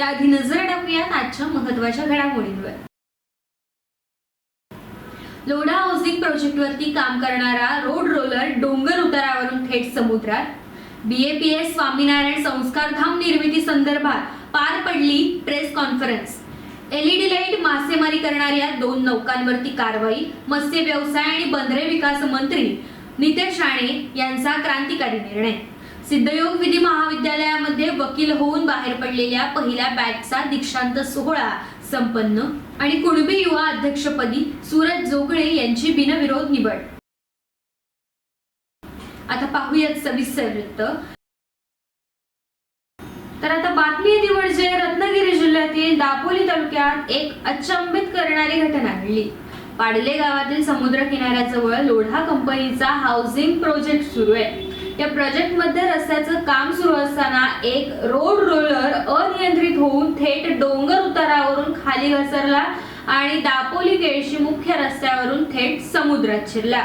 त्याआधी नजर टाकूयात आजच्या महत्त्वाच्या घडामोडींवर. लोढा हाऊसिंग प्रोजेक्टवरती काम करणारा रोड रोलर डोंगर उतारावरून थेट समुद्रात. बीएपीएस स्वामीनारायण संस्कारधाम निर्मिती संदर्भात पार पडली प्रेस कॉन्फरन्स. एलईडी लाइट मासेमारी करणाऱ्या दोन नौकांवरती कारवाई मत्स्य व्यवसाय आणि बंदरे विकास मंत्री नितेश राणे यांचा क्रांतिकारी निर्णय. सिद्धयोग विधी महाविद्यालयामध्ये वकील होऊन बाहेर पडलेल्या पहिल्या बॅचचा दीक्षांत सोहळा संपन्न. आणि कुणबी युवा अध्यक्षपदी सूरज जोगळे यांची बिनविरोध निवड. आता पाहूयात सविस्तर वृत्त. तर आता बातमी येते रत्नागिरी जिल्ह्यातील दापोली तालुक्यात एक अचंबित करणारी घटना घडली. पाडले गावातील समुद्र किनाऱ्याजवळ लोढा कंपनीचा हाऊसिंग प्रोजेक्ट सुरू आहे. त्या प्रोजेक्टमध्ये रस्त्याचं काम सुरू असताना एक रोड रोलर अनियंत्रित होऊन थेट डोंगर उतारावरून खाली घसरला आणि दापोली केळशी मुख्य रस्त्यावरून थेट समुद्रात शिरला.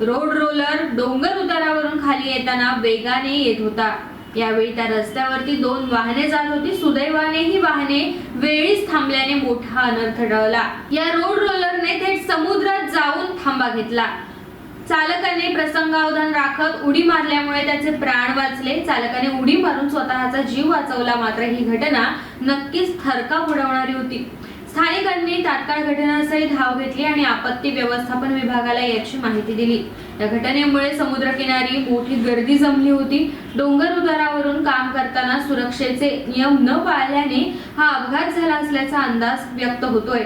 रोड रोलर डोंगर उतारावरून खाली येताना वेगाने येत होता. यावेळी त्या रस्त्यावरती दोन वाहने जात होती. सुदैवाने ही वाहने वेळीच थांबल्याने मोठा अनर्थ टळला. या रोड रोलरने थेट समुद्रात जाऊन थांबा घेतला. चालकाने प्रसंगावधान राखत उडी मारल्यामुळे त्याचे प्राण वाचले. चालकाने उडी मारून स्वतःचा जीव वाचवला. मात्र ही घटना नक्कीच थरका उडवणारी होती. स्थानिकांनी तात्काळ घटनास्थळी धाव घेतली आणि आपत्ती व्यवस्थापन विभागाला याची माहिती दिली. या घटनेमुळे समुद्रकिनारी मोठी गर्दी जमली होती. डोंगर उदारावरून काम करताना सुरक्षेचे नियम न पाळल्याने हा अपघात झाला असल्याचा अंदाज व्यक्त होतोय.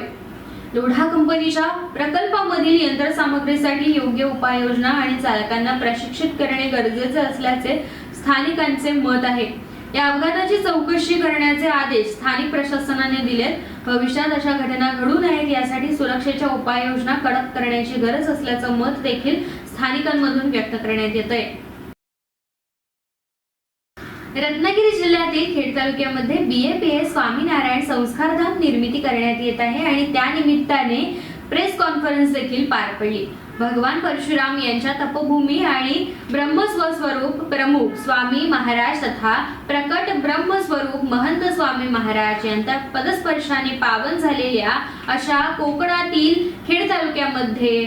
लोढा कंपनीच्या प्रकल्पामधील यंत्रसामग्रीसाठी योग्य उपाययोजना आणि चालकांना प्रशिक्षित करणे गरजेचे असल्याचे स्थानिकांचे मत आहे. या अपघाताची चौकशी करण्याचे आदेश स्थानिक प्रशासनाने दिलेत. भविष्यात अशा घटना घडू नयेत यासाठी सुरक्षेच्या उपाययोजना कडक करण्याची गरज असल्याचं मत देखील स्थानिकांमधून व्यक्त करण्यात येत आहे रत्नागिरी जिल्ह्यातील खेड तालुक्यामध्ये B A P S Swaminarayan Sanskardham निर्मिती करण्यात येत आहे आणि त्यानिमित्ताने प्रेस कॉन्फरन्स देखील पार पडली. भगवान परशुराम यांच्या तपभूमी आणि ब्रह्मस्वस्वरूप प्रमुख स्वामी महाराज तथा प्रकट ब्रह्मस्वरूप महंत स्वामी महाराज यांच्या पदस्पर्शाने पावन झालेल्या अशा कोकणातील खेड तालुक्यामध्ये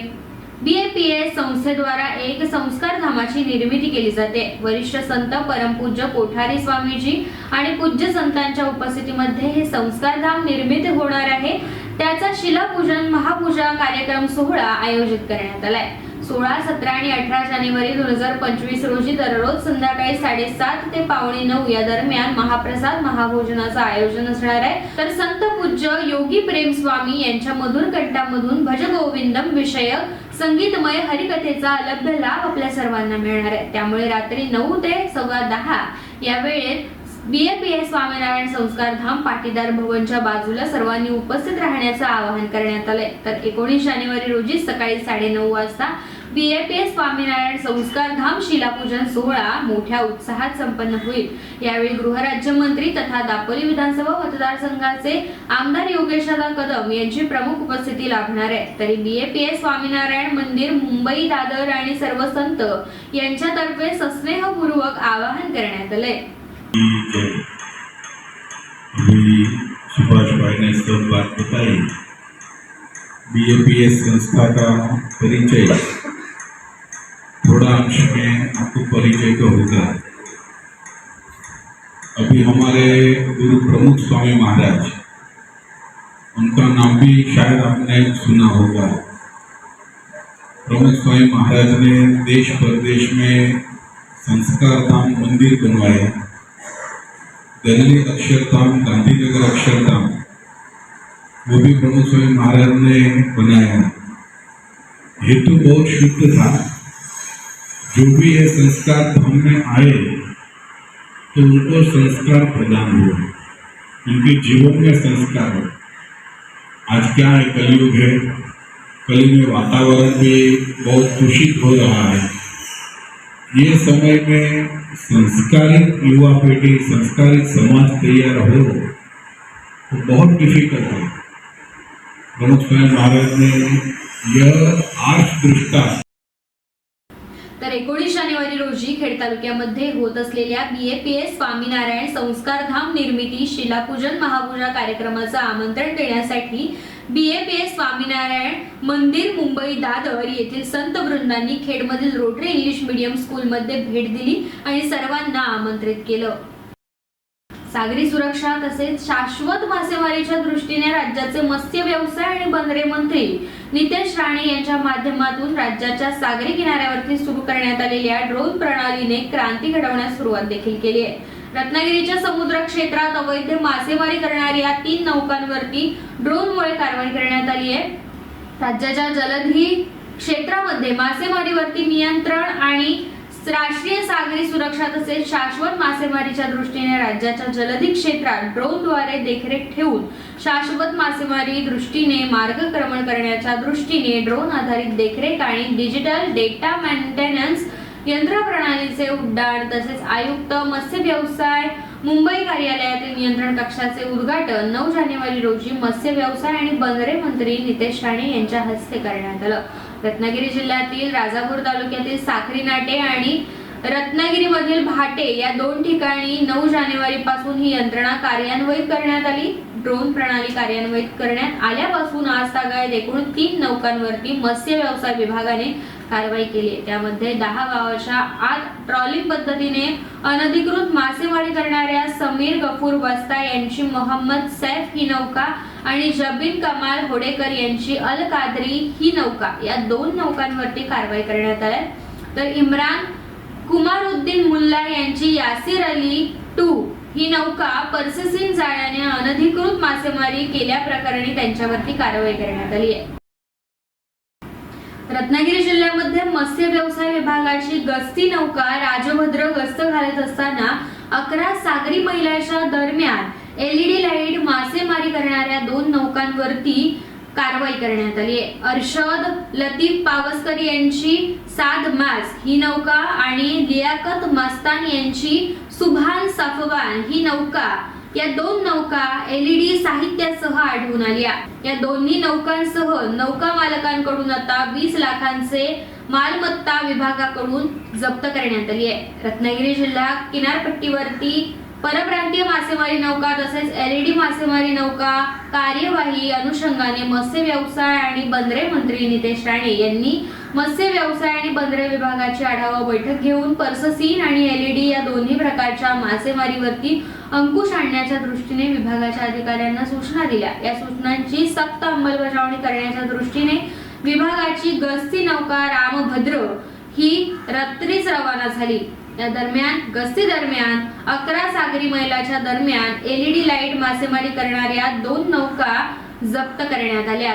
बीएपीएस संस्थेद्वारा एक संस्कार धामाची निर्मिती केली जाते. वरिष्ठ संत परमपूज्य कोठारी स्वामीजी आणि पूज्य संतांच्या उपस्थितीमध्ये हे संस्कार धाम निर्मिती होणार आहे. त्याचा शिलापूजन महापूजा कार्यक्रम सोहळा आयोजित करण्यात आलाय. सोळा सतरा आणि अठरा जानेवारी दोन हजार पंचवीस रोजी दररोज संध्याकाळी साडेसात ते पावणे नऊ या दरम्यान महाप्रसाद महाभोजनाचं आयोजन असणार आहे. तर संत पूज्य योगी प्रेम स्वामी यांच्या मधुर कंठामधून भज गोविंदम विषयक संगीतमय हरिकथेचा अलब्ध लाभ आपल्या सर्वांना मिळणार आहे. त्यामुळे रात्री नऊ ते सव्वा दहा या वेळेत बीएपीएस स्वामीनारायण संस्कार धाम पाटीदार भवनच्या बाजूला सर्वांनी उपस्थित राहण्याचं आवाहन करण्यात आलंय. तर एकोणीस जानेवारी रोजी सकाळी साडेनऊ वाजता बीएपीएस स्वामीनारायण संस्कार धाम शिलापूजन सोहळा मोठ्या उत्साहात संपन्न होईल. यावेळी गृहराज्यमंत्री तथा दापोली विधानसभा मतदारसंघाचे आमदार योगेशदादा कदम यांची प्रमुख उपस्थिती लाभणार आहे तरी बीएपीएस स्वामीनारायण मंदिर मुंबई दादर आणि सर्व संत यांच्यातर्फे सस्नेहपूर्वक आवाहन करण्यात आलंय. सुभाष ने सब बात बताई बीएपीएस संस्था का परिचय. थोड़ा अंश में आपको परिचय तो होगा। अभी हमारे गुरु प्रमुख स्वामी महाराज, उनका नाम भी शायद आपने सुना होगा। प्रमुख स्वामी महाराज ने देश प्रदेश में संस्कार धाम मंदिर बनवाए। दिल्ली अक्षरधाम गांधीनगर अक्षरधाम वो भी प्रमुख स्वामी महाराज ने बनाया। हेतु बहुत शुद्ध था। जो भी ये संस्कार धाम में आए तो उनको संस्कार प्रदान हुआ उनके जीवन में संस्कार हो आज क्या है, कलयुग है। कलयुग में वातावरण भी बहुत दूषित हो रहा है। ये समय में संस्कारित युवा पीढ़ी, संस्कारित समाज तैयार हो तो बहुत डिफ़िकल्ट है। प्रमुख महाराज ने यह आर्ष दृष्टा तर एकोणीस जानेवारी रोजी खेड तालुक्यामध्ये होत असलेल्या B A P S Swaminarayan Sanskardham निर्मिती शिलापूजन महापूजा कार्यक्रमाचं आमंत्रण देण्यासाठी B A P S Swaminarayan मंदिर मुंबई दादर येथील संत वृंदांनी खेडमधील रोटरी इंग्लिश मीडियम स्कूलमध्ये भेट दिली आणि सर्वांना आमंत्रित केलं. सागरी सुरक्षा तसेच शाश्वत मासेमारीच्या दृष्टीने राज्याचे मत्स्य व्यवसाय आणि बंदरे मंत्री नितेश राणे यांच्या माध्यमातून राज्याच्या सागरी किनाऱ्यावरती सुरू करण्यात आलेल्या ड्रोन प्रणालीने क्रांती घडवण्यास सुरुवात देखील केली आहे. रत्नागिरीच्या समुद्र क्षेत्रात अवैध मासेमारी करणाऱ्या तीन नौकांवरती ड्रोनमुळे कारवाई करण्यात आली आहे. राज्याच्या जलधी क्षेत्रामध्ये मासेमारीवरती नियंत्रण आणि राष्ट्रीय सागरी सुरक्षा तसेच शाश्वत मासेमारीच्या दृष्टीने राज्याच्या जलधी क्षेत्रात ड्रोनद्वारे देखरेख ठेवून शाश्वत मासेमारी दृष्टीने मार्गक्रमण करण्याच्या दृष्टीने ड्रोन आधारित देखरेख आणि डिजिटल डेटा मेंटेनन्स यंत्रप्रणालीचे उड्डाण तसेच आयुक्त मत्स्य व्यवसाय मुंबई कार्यालयातील नियंत्रण कक्षाचे उद्घाटन नऊ जानेवारी रोजी मत्स्य व्यवसाय आणि बंदरे मंत्री नितेश राणे यांच्या हस्ते करण्यात आलं. रत्नागिरी जिल्ह्यातील राजापूर तालुक्यातील साखरी नाटे आणि रत्नागिरीमधील भाटे या दोन ठिकाणी नऊ जानेवारी पासून ही यंत्रणा कार्यान्वित करण्यात आली. ड्रोन प्रणाली कार्यान्वित करण्यात आल्यापासून आज तागायत एकूण तीन नौकांवरती मत्स्य व्यवसाय विभागाने कारवाई केली आहे. त्यामध्ये दहा गावाच्या आत ट्रॉलिंग पद्धतीने अनधिकृत मासेमारी करणाऱ्या समीर गफूर वस्ता यांची मोहम्मद सैफ ही नौका आणि जबीन कमाल होडेकर यांची अल कादरी ही नौका या दोन नौकांवरती कारवाई करण्यात आल्या तर इम्रान कुमारुद्दीन मुल्ला यांची यासिर अली टू ही नौका पर्सेसिंग जाळ्याने अनधिकृत मासेमारी केल्या प्रकरणी त्यांच्यावरती कारवाई करण्यात आली आहे. रत्नागिरी जिल्ह्यामध्ये मत्स्य व्यवसाय विभागाची गस्ती नौका राजभद्र गस्त घालत असताना अकरा सागरी महिलांच्या दरम्यान एलईडी लाइट मासेमारी करणाऱ्या दोन नौकांवरती कारवाई करण्यात आली आहे. अर्शद लतीफ पावसकर यांची साद मास ही नौका आणि लियाकत मस्तान यांची सुभान सफवान ही नौका या दोन नौका एलईडी साहित्यासह आढळून आल्या. या दोन्ही नौकांसह नौका मालकांकडून आता वीस लाखांचे मालमत्ता विभागाकडून जप्त करण्यात आली आहे. रत्नागिरी जिल्हा किनारपट्टीवरती परप्रांतीय मासेमारी नौका तसेच एलईडी मासेमारी नौका कार्यवाही अनुषंगाने मत्स्य व्यवसाय आणि बंदरे मंत्री नितेश राणे यांनी मत्स्य व्यवसाय आणि बंदरे विभागाची आढावा बैठक घेऊन पर्ससीन आणि एलईडी या दोन्ही प्रकारच्या मासेमारीवरती अंकुश आणण्याच्या दृष्टीने विभागाच्या अधिकाऱ्यांना सूचना दिल्या. या सूचनांची सक्त अंमलबजावणी करण्याच्या दृष्टीने विभागाची गस्ती नौका रामभद्र ही रात्रीच रवाना झाली. या दरम्यान गस्ती दरम्यान अकरा सागरी मैलाच्या दरम्यान एलईडी लाइट मासेमारी करणाऱ्या दोन नौका जप्त करण्यात आल्या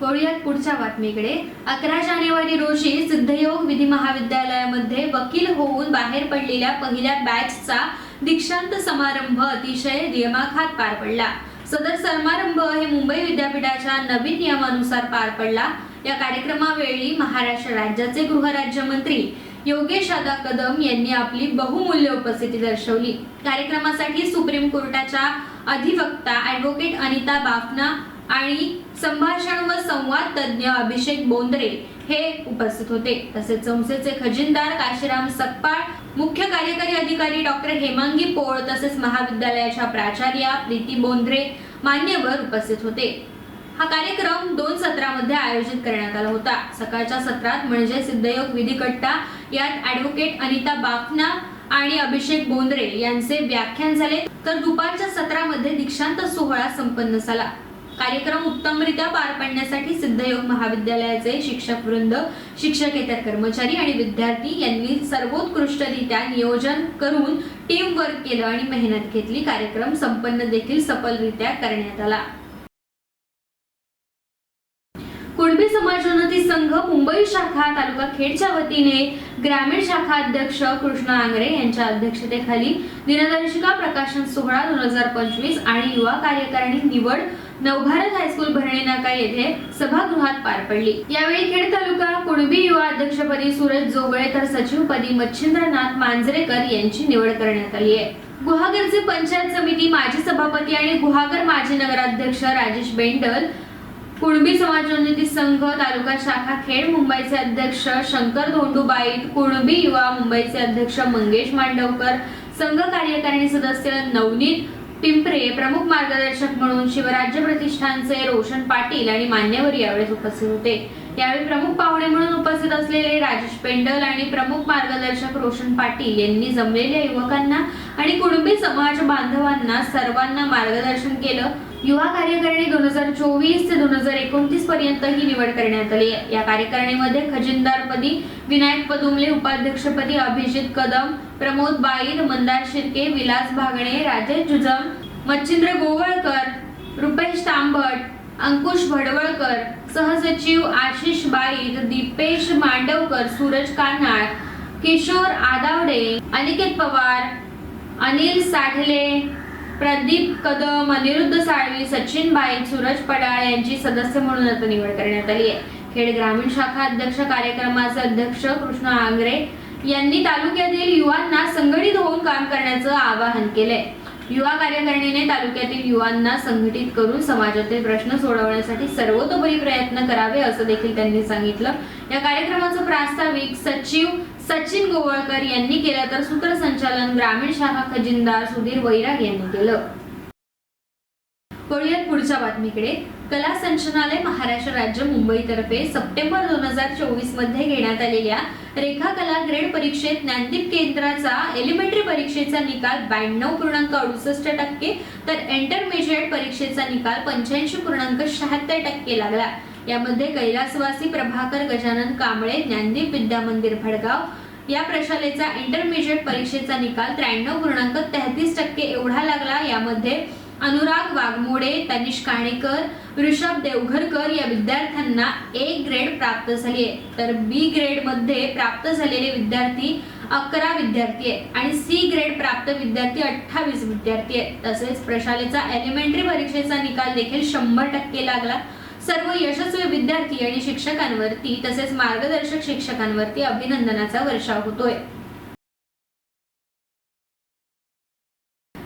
वळूयात पुढच्या बातमीकडे. अकरा जानेवारी रोजी सिद्धयोग विधी महाविद्यालयामध्ये वकील होऊन बाहेर पडलेल्या पहिल्या बॅचचा दीक्षांत समारंभ अतिशय नियमाखात पार पडला. सदर समारंभ हे मुंबई विद्यापीठाच्या नवीन नियमानुसार पार पडला. या कार्यक्रमावेळी महाराष्ट्र राज्याचे गृहराज्यमंत्री योगेश आदा कदम यांनी आपली बहुमूल्य उपस्थिती दर्शवली. कार्यक्रमासाठी सुप्रीम कोर्टाच्या अधिवक्ता ऍडव्होकेट अनिता बाफना आणि संभाषण व संवाद तज्ज्ञ अभिषेक बोंद्रे हे उपस्थित होते. तसेच संस्थेचे खजिनदार काशीराम सकपाळ मुख्य कार्यकारी अधिकारी डॉक्टर हेमांगी पोळ तसेच महाविद्यालयाच्या प्राचार्या प्रीती बोंद्रे मान्यवर उपस्थित होते. हा कार्यक्रम दोन सत्रामध्ये आयोजित करण्यात आला होता. सकाळच्या सत्रात म्हणजे सिद्धयोग विधी कट्टा यात ऍडव्होकेट अनिता बाफना आणि अभिषेक बोंद्रे यांचे व्याख्यान झाले. तर दुपारच्या सत्रामध्ये दीक्षांत सोहळा संपन्न झाला. कार्यक्रम उत्तमरित्या पार पाडण्यासाठी सिद्धयोग महाविद्यालयाचे शिक्षक वृंद शिक्षकेतर कर्मचारी आणि विद्यार्थी यांनी सर्वोत्कृष्टरित्या नियोजन करून टीम वर्क केलं आणि मेहनत घेतली. कार्यक्रम संपन्न देखील सफलरित्या करण्यात आला. कुणबी समाजोन्नती संघ मुंबई शाखा तालुका खेडच्या वतीने ग्रामीण शाखा अध्यक्ष कृष्ण आंग्रे यांच्या अध्यक्षतेखाली दिनदर्शिका प्रकाशन सोहळा दोन हजार पंचवीस आणि युवा कार्यकारिणी निवड नवभारत हायस्कूल भरणे नाका येथे सभागृहात पार पडली. यावेळी खेड तालुका कुणबी युवा अध्यक्षपदी सूरज जोगळे तर सचिवपदी मच्छिंद्रनाथ मांजरेकर यांची निवड करण्यात आली आहे. गुहागरचे पंचायत समिती माजी सभापती आणि गुहागर माजी नगराध्यक्ष राजेश बेंडल कुणबी समाजोन्नती संघ तालुका शाखा खेड मुंबईचे अध्यक्ष शंकर धोंडूबाईत कुणबी युवा मुंबईचे अध्यक्ष मंगेश मांडवकर संघ कार्यकारिणी सदस्य नवनीत पिंपरे प्रमुख मार्गदर्शक म्हणून शिवराज्य प्रतिष्ठानचे रोशन पाटील आणि मान्यवर यावेळी उपस्थित होते. यावेळी प्रमुख पाहुणे म्हणून उपस्थित असलेले राजेश पेंडल आणि प्रमुख मार्गदर्शक रोशन पाटील यांनी जमलेल्या युवकांना आणि कुणबी समाज बांधवांना सर्वांना मार्गदर्शन केलं. युवा कार्यकारिणी दोन हजार चोवीस ते दोन हजार एकोणतीस पर्यंत ही निवड करण्यात आली. या कार्यकारिणीमध्ये खजिनदारपदी विनायक पदुमले उपाध्यक्षपदी अभिजित कदम प्रमोद बाईल मंदार शिर्के विलास भागणे राजेश जुजम मच्छिंद्र गोवळकर रुपेश तांबट अंकुश भडवळकर सहसचिव आशिष बाईर दीपेश मांडवकर सूरज कान्हाळ किशोर आदावडे अनिकेत पवार अनिल साठले प्रदीप कदम अनिरुद्ध साळवी सचिन बाईक सूरज पडाळ यांची सदस्य म्हणून आता निवड करण्यात आली आहे. खेड ग्रामीण शाखा अध्यक्ष कार्यक्रमाचे अध्यक्ष कृष्ण आंग्रे यांनी तालुक्यातील युवांना संघटित होऊन काम करण्याचं आवाहन केलंय. युवा कार्यकारिणीने तालुक्यातील युवांना संघटित करून समाजातील प्रश्न सोडवण्यासाठी सर्वतोपरी प्रयत्न करावे असं देखील त्यांनी सांगितलं. या कार्यक्रमाचं प्रास्ताविक सचिव सचिन गोवळकर यांनी केलं तर सूत्रसंचालन ग्रामीण शाखा खजिनदार सुधीर वैराग यांनी केलं. पुढच्या बातमीकडे. कला संचनालय महाराष्ट्र राज्य मुंबईतर्फे सप्टेंबर दोन हजार चोवीसमध्ये घेण्यात आलेल्या रेखा कला ग्रेड परीक्षेत ज्ञानदीप केंद्राचा एलिमेंटरी परीक्षेचा निकाल ब्याण्णव पूर्णांक अडुसष्ट टक्के तर इंटरमिजिएट परीक्षेचा निकाल पंच्याऐंशी पूर्णांक शहात्तर टक्के लागला. यामध्ये कैलासवासी प्रभाकर गजानन कांबळे ज्ञानदीप विद्यामंदिर भडगाव या प्रशालेचा इंटरमिजिएट परीक्षेचा निकाल त्र्याण्णव पूर्णांक तेहतीस टक्के एवढा लागला. यामध्ये अनुराग वाघमोडे तनिष काणेकर ऋषभ देवघरकर या विद्यार्थ्यांना ए ग्रेड प्राप्त झाली आहे तर बी ग्रेडमध्ये प्राप्त झालेले विद्यार्थी अकरा विद्यार्थी आहेत आणि सी ग्रेड प्राप्त विद्यार्थी अठ्ठावीस विद्यार्थी आहेत. तसेच प्रशालेचा एलिमेंटरी परीक्षेचा निकाल देखील शंभर टक्के लागला. सर्व यशस्वी विद्यार्थी आणि शिक्षकांवरती तसेच मार्गदर्शक शिक्षकांवरती अभिनंदनाचा वर्षाव होतोय.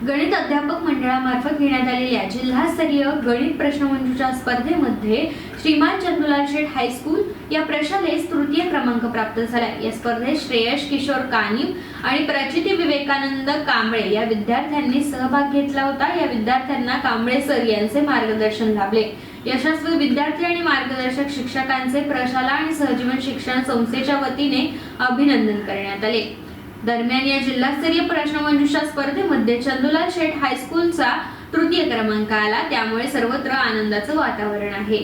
गणित अध्यापक मंडळामार्फत घेण्यात आलेल्या जिल्हास्तरीय गणित प्रश्नमंजुषा स्पर्धेमध्ये श्रीमान चंदुलाल शेठ हायस्कूल या प्रशालेस तृतीय क्रमांक प्राप्त झाला या स्पर्धेत श्रेयश किशोर कानिव आणि प्रचिती विवेकानंद कांबळे या विद्यार्थ्यांनी सहभाग घेतला होता. या विद्यार्थ्यांना कांबळे सर यांचे मार्गदर्शन लाभले. यशस्वी विद्यार्थी आणि मार्गदर्शक शिक्षकांचे प्रशाला आणि सहजीवन शिक्षण संस्थेच्या वतीने अभिनंदन करण्यात आले. दरम्यान या जिल्हास्तरीय प्रश्नमंजुषा स्पर्धेमध्ये चंदुलाल शेठ हायस्कूलचा तृतीय क्रमांक आला. त्यामुळे सर्वत्र आनंदाचं वातावरण आहे.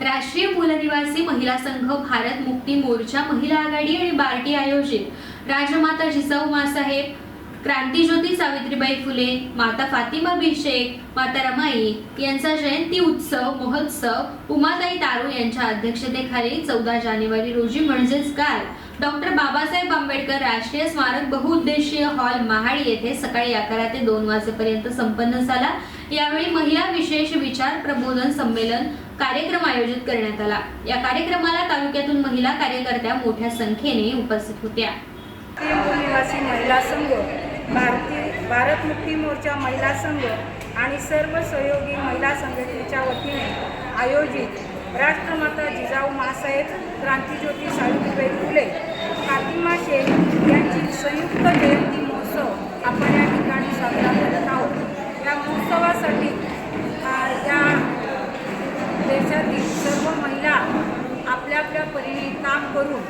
राष्ट्रीय मूलनिवासी महिला संघ भारत मुक्ती मोर्चा महिला आघाडी आणि बार्टी आयोजित. राजमाता जिजाऊ मासाहेब क्रांतीज्योती सावित्रीबाई फुले माता फातिमा बिशेक माता रमाई यांचा जयंती उत्सव महोत्सव उमाताई तारू यांच्या अध्यक्षतेखाली चौदा जानेवारी रोजी म्हणजेच काल डॉक्टर बाबासाहेब आंबेडकर राष्ट्रीय स्मारक बहुउद्देशीय हॉल महाड येथे सकाळी अकरा ते दोन वाजेपर्यंत संपन्न झाला. यावेळी महिला विशेष विचार प्रबोधन संमेलन कार्यक्रम आयोजित करण्यात आला. या कार्यक्रमाला तालुक्यातून महिला कार्यकर्त्या मोठ्या संख्येने उपस्थित होत्या. निवासी महिला संघ भारतीय भारत मुक्ती मोर्चा महिला संघ आणि सर्व सहयोगी महिला संघटनेच्या वतीने आयोजित राष्ट्रमाता जिजाऊ महासाहेब क्रांतीज्योती सावित्रीबाई फुले फातिमा शेख यांची संयुक्त जयंती महोत्सव आपण या ठिकाणी साजरा करत आहोत. या महोत्सवासाठी या देशातील सर्व महिला आपल्या आपल्या परीने काम करून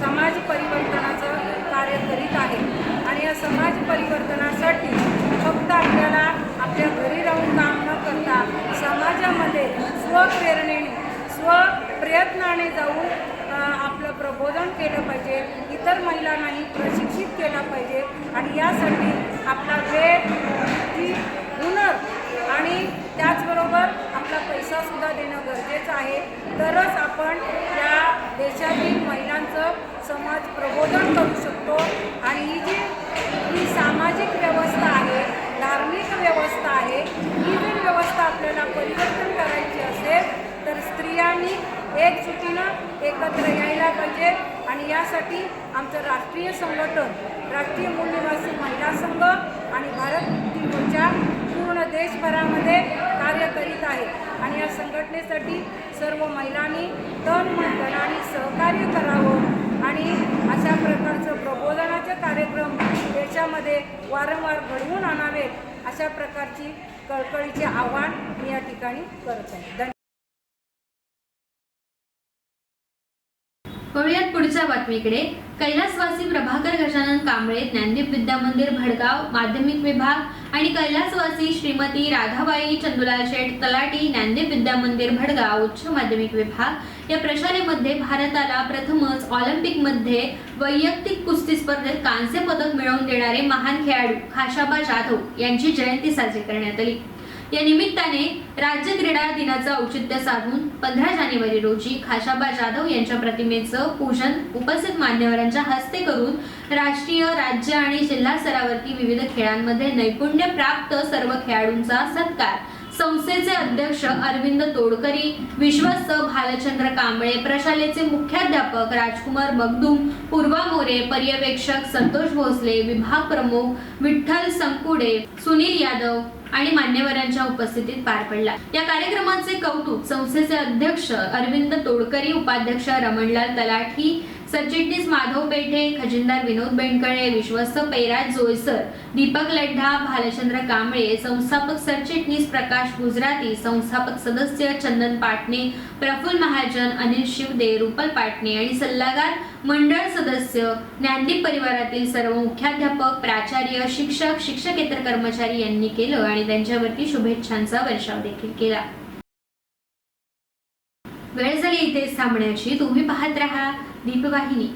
समाज परिवर्तनाचं कार्य करीत आहे आणि या समाज परिवर्तनासाठी फक्त आपल्याला आपल्या घरी राहून काम न करता समाजामध्ये स्वप्रेरणेने स्वप्रयत्नाने जाऊन आपलं प्रबोधन केलं पाहिजे इतर महिलांनाही प्रशिक्षित केलं पाहिजे आणि यासाठी आपला वेळ बुद्धी हुनर आणि त्याचबरोबर आपला पैसासुद्धा देणं गरजेचं आहे. तरच आपण या देशातील महिलांचं समाज प्रबोधन करू शकतो आणि ही जी ही सामाजिक व्यवस्था आहे धार्मिक व्यवस्था आहे ही जी व्यवस्था आपल्याला परिवर्तन एकजुटीनं एकत्र यायला पाहिजे. आणि यासाठी आमचं राष्ट्रीय संघटन राष्ट्रीय मूल्यवासी महिला संघ आणि भारत मुक्ती मोर्चा पूर्ण देशभरामध्ये कार्य करीत आहे. आणि या संघटनेसाठी सर्व महिलांनी तन मन धनाने सहकार्य करावं. आणि अशा प्रकारचं प्रबोधनाचे कार्यक्रम देशामध्ये वारंवार घडवून आणावेत अशा प्रकारची कळकळीचे आव्हान मी या ठिकाणी करत आहे. वळूयात पुढच्या बातमीकडे. कैलासवासी प्रभाकर गजानन कांबळे ज्ञानदीप विद्या मंदिर भडगाव माध्यमिक विभाग आणि कैलासवासी श्रीमती राधाबाई चंदुलाल शेठ तलाटी ज्ञानदीप विद्या मंदिर भडगाव उच्च माध्यमिक विभाग या प्रशालेमध्ये भारताला प्रथमच ऑलिम्पिकमध्ये वैयक्तिक कुस्ती स्पर्धेत कांस्य पदक मिळवून देणारे महान खेळाडू खाशाबा जाधव यांची जयंती साजरी करण्यात आली. या निमित्ताने राज्य क्रीडा दिनाचं औचित्य साधून पंधरा जानेवारी रोजी खाशाबा जाधव यांच्या प्रतिमेचं पूजन उपस्थित मान्यवरांच्या हस्ते करून राष्ट्रीय राज्य आणि जिल्हा स्तरावरती विविध खेळांमध्ये नैपुण्य प्राप्त सर्व खेळाडूंचा सत्कार. संस्थेचे अध्यक्ष अरविंद तोडकरी विश्वस्त भालचंद्र कांबळे प्रशालेचे मुख्याध्यापक राजकुमार मगदूम पूर्वा मोरे पर्यवेक्षक संतोष भोसले विभाग प्रमुख विठ्ठल संकुडे सुनील यादव आणि मान्यवरांच्या उपस्थितीत पार पडला. या कार्यक्रमाचे कौतुक संस्थेचे अध्यक्ष अरविंद तोडकरी उपाध्यक्ष रमणलाल तलाठी सरचिटणीस माधव पेठे खजिनदार विनोद बेंडकळे विश्वस्त पैराज जोयसर दीपक लड्ढा भालचंद्र कांबळे संस्थापक सरचिटणीस प्रकाश गुजराती संस्थापक सदस्य चंदन पाटणे प्रफुल्ल महाजन अनिल शिवदे रुपल पाटणे आणि सल्लागार मंडळ सदस्य ज्ञानदीप परिवारातील सर्व मुख्याध्यापक प्राचार्य शिक्षक शिक्षकेतर कर्मचारी यांनी केलं आणि त्यांच्यावरती शुभेच्छांचा वर्षाव देखील केला. वेळ झाली इथे थांबण्याची तुम्ही पाहत राहा दीपवाहिनी.